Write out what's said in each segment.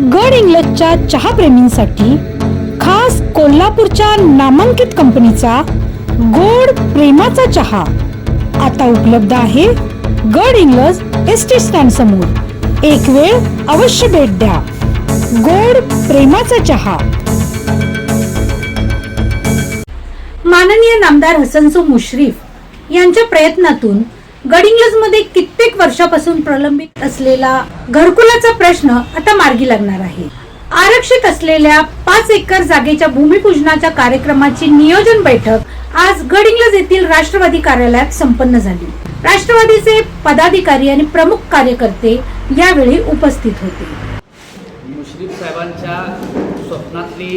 गड इंग्लजच्या चहाप्रेमींसाठी खास कोल्हापूरच्या नामांकित कंपनीचा गोड प्रेमाचा चहा आता उपलब्ध आहे गड इंग्लज एस टी स्टँड समोर. एक वेळ अवश्य भेट द्या. गोड प्रेमाचा चहा. माननीय नामदार हसनसो मुश्रीफ यांच्या प्रयत्नातून गडिंग्लजमध्ये कित्येक वर्षापासून प्रलंबित असलेला घरकुलाचा प्रश्न आता मार्गी लागणार आहे. आरक्षित असलेल्या पाच एकर जागेच्या भूमिपूजनाच्या कार्यक्रमाची नियोजन बैठक आज गडिंग्लज येथील राष्ट्रवादी कार्यालयात संपन्न झाली. राष्ट्रवादीचे पदाधिकारी आणि प्रमुख कार्यकर्ते यावेळी उपस्थित होते. मुश्रीफ साहेबांच्या स्वप्नातली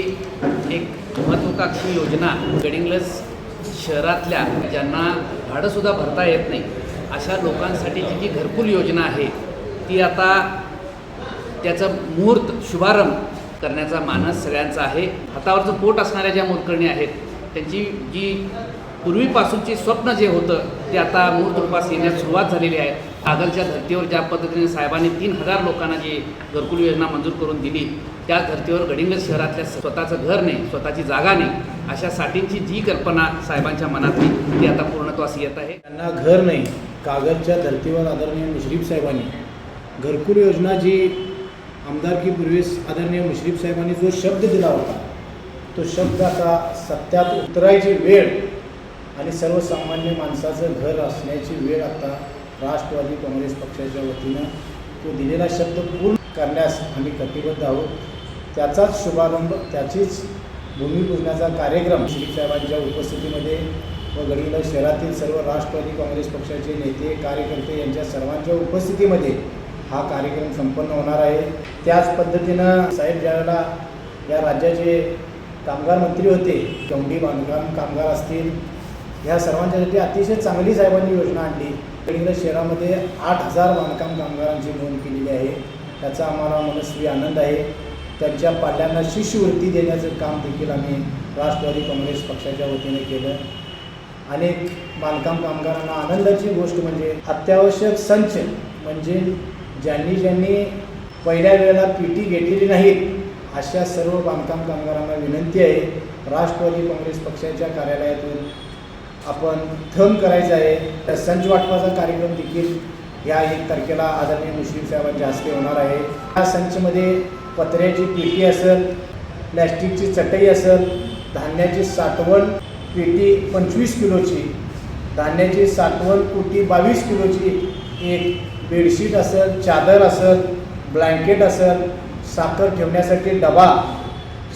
एक महत्वाकांक्षी योजना गडिंग्लज शहरातल्या ज्यांना भाडंसुद्धा भरता येत नाही अशा लोकांसाठीची जी घरकुल योजना आहे ती आता त्याचं मुहूर्त शुभारंभ करण्याचा मानस सगळ्यांचा आहे. हातावरचं पोट असणाऱ्या ज्या मोलकर्णी आहेत त्यांची जी पूर्वीपासूनची स्वप्न जे होतं ते आता मूर्त रूपास येण्यास सुरुवात झालेली आहे. कागलच्या धर्तीवर ज्या पद्धतीने साहेबांनी तीन हजार लोकांना जी घरकुल योजना मंजूर करून दिली त्या धर्तीवर गडिंग्लज शहरातल्या स्वतःचं घर नाही स्वतःची जागा नाही अशा साठींची जी कल्पना साहेबांच्या मनातली ती आता पूर्णत्वास येत आहे. त्यांना घर नाही कागदच्या धर्तीवर आदरणीय मुश्रीफ साहेबांनी. घरकुल योजना जी आमदारकीपूर्वीच आदरणीय मुश्रीफ साहेबांनी जो शब्द दिला होता तो शब्द आता सत्यात उतरायची वेळ आणि सर्वसामान्य माणसाचं घर असण्याची वेळ आता राष्ट्रवादी काँग्रेस पक्षाच्या वतीनं तो दिलेला शब्द पूर्ण करण्यास आम्ही कटिबद्ध आहोत. त्याचाच शुभारंभ त्याचीच भूमिपूजनाचा कार्यक्रम श्री साहेबांच्या उपस्थितीमध्ये व गडिंग्लज शहरातील सर्व राष्ट्रवादी काँग्रेस पक्षाचे नेते कार्यकर्ते यांच्या सर्वांच्या उपस्थितीमध्ये हा कार्यक्रम संपन्न होणार आहे. त्याच पद्धतीनं साहेब ज्यावेळेला या राज्याचे कामगार मंत्री होते कवडी बांधकाम कामगार असतील ह्या सर्वांच्यासाठी अतिशय चांगली साहेबांनी योजना आणली. गडिंग्लज शहरामध्ये आठ हजार बांधकाम कामगारांची नोंद केलेली आहे. त्याचा आम्हाला मनस्वी आनंद आहे. त्यांच्या पाल्यांना शिष्यवृत्ती देण्याचं काम देखील आम्ही राष्ट्रवादी काँग्रेस पक्षाच्या वतीने केलं. अनेक बांधकाम कामगारांना आनंदाची गोष्ट म्हणजे अत्यावश्यक संच म्हणजे ज्यांनी ज्यांनी पहिल्या वेळेला पी टी घेतलेली नाहीत अशा सर्व बांधकाम कामगारांना विनंती आहे राष्ट्रवादी काँग्रेस पक्षाच्या कार्यालयातून आपण थंब करायचं आहे. तर संच वाटपाचा कार्यक्रम देखील या एक तारखेला आदरणीय मुश्रीफ साहेबांच्या हस्ते होणार आहे. या संचमध्ये पत्र्याची पेटी असेल प्लॅस्टिकची चटई असेल धान्याची साठवण पेटी पंचवीस किलोची धान्याची साठवण कुटी बावीस किलोची एक बेडशीट असेल चादर असेल ब्लँकेट असेल साखर ठेवण्यासाठी डबा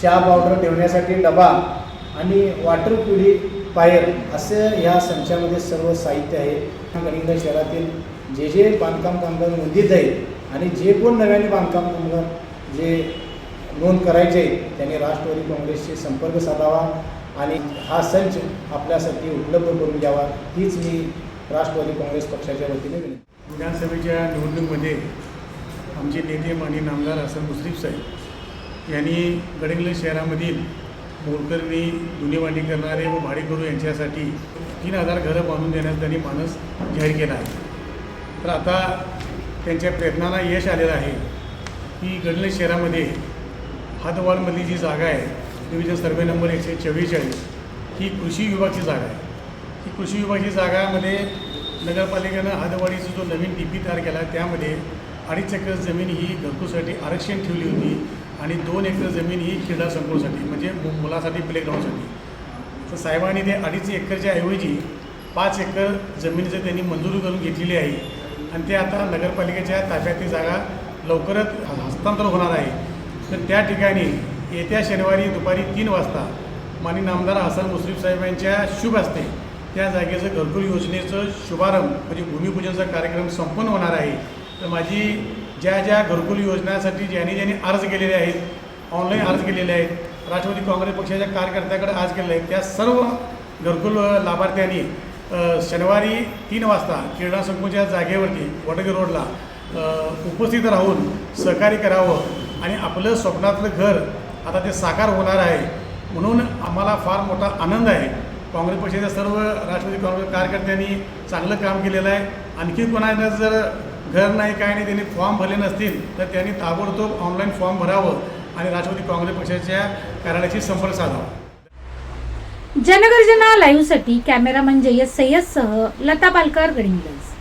चहा पावडर ठेवण्यासाठी डबा आणि वॉटर प्युरिफायर असं ह्या संचामध्ये सर्व साहित्य आहे. गडिंग्लज शहरातील जे जे बांधकाम कामगार नोंदीत आहेत आणि जे कोण नव्याने बांधकाम कामगार जे नोंद करायचे त्यांनी राष्ट्रवादी काँग्रेसशी संपर्क साधावा आणि हा संच आपल्यासाठी उपलब्ध करून द्यावा हीच मी राष्ट्रवादी काँग्रेस पक्षाच्या वतीने विनंती विधानसभेच्या निवडणुकीमध्ये आमचे नेते माननीय नामदार हसन मुश्रीफ साहेब यांनी गडिंग्लज शहरामधील मोलकरणी दुनेवाडी करणारे व भाडेकरू यांच्यासाठी तीन हजार घरं बांधून देण्यास त्यांनी मानस जाहीर केला आहे. तर आता त्यांच्या प्रयत्नाला यश आलेलं आहे. की गडले शहरामध्ये हातवाडमधली जी जागा आहे डिव्हिजन सर्वे नंबर एकशे चव्वेचाळीस ही कृषी विभागची जागा आहे. ही कृषी विभागाची जागामध्ये नगरपालिकेनं हातवाडीचा जो नवीन डी पी तयार केला त्यामध्ये अडीच एकर जमीन ही घरकूसाठी आरक्षण ठेवली होती आणि दोन एकर जमीन ही क्रीडा संकुलासाठी म्हणजे मु- मुलासाठी प्लेग्राऊंडसाठी तर साहेबांनी ते अडीच एकरच्या ऐवजी पाच एकर जमिनीचं त्यांनी मंजुरी करून घेतलेली आहे. आणि ते आता नगरपालिकेच्या ताब्यात ती जागा लवकरच ह- हस्तांतर होणार आहे. तर त्या ठिकाणी येत्या शनिवारी दुपारी तीन वाजता माननीय नामदार हसन मुश्रीफ साहेब यांच्या शुभ हस्ते त्या जागेचं घरकुल योजनेचं शुभारंभ म्हणजे भूमिपूजनचा कार्यक्रम संपन्न होणार आहे. तर माझी ज्या ज्या घरकुल योजनासाठी ज्यांनी ज्यांनी अर्ज केलेले आहेत ऑनलाईन अर्ज केलेले आहेत राष्ट्रवादी काँग्रेस पक्षाच्या कार्यकर्त्याकडे अर्ज केलेले आहेत त्या सर्व घरकुल लाभार्थ्यांनी शनिवारी तीन वाजता क्रीडा संकुलच्या जागेवरती वडगे रोडला उपस्थित राहून सहकार्य करावं आणि आपलं स्वप्नातलं घर आता ते साकार होणार आहे म्हणून आम्हाला फार मोठा आनंद आहे. काँग्रेस पक्षाच्या सर्व राष्ट्रवादी काँग्रेस कार्यकर्त्यांनी चांगलं काम केलेलं आहे. आणखी कोणाला जर घर नाही काय नाही त्यांनी फॉर्म भरले नसतील तर त्यांनी ताबडतोब ऑनलाईन फॉर्म भरावं आणि राष्ट्रवादी काँग्रेस पक्षाच्या कार्यालयाशी संपर्क साधावा. जनगर्जना लाईव्हसाठी कॅमेरामन जयस सय्यदसह लता पालकर गडिंग्लज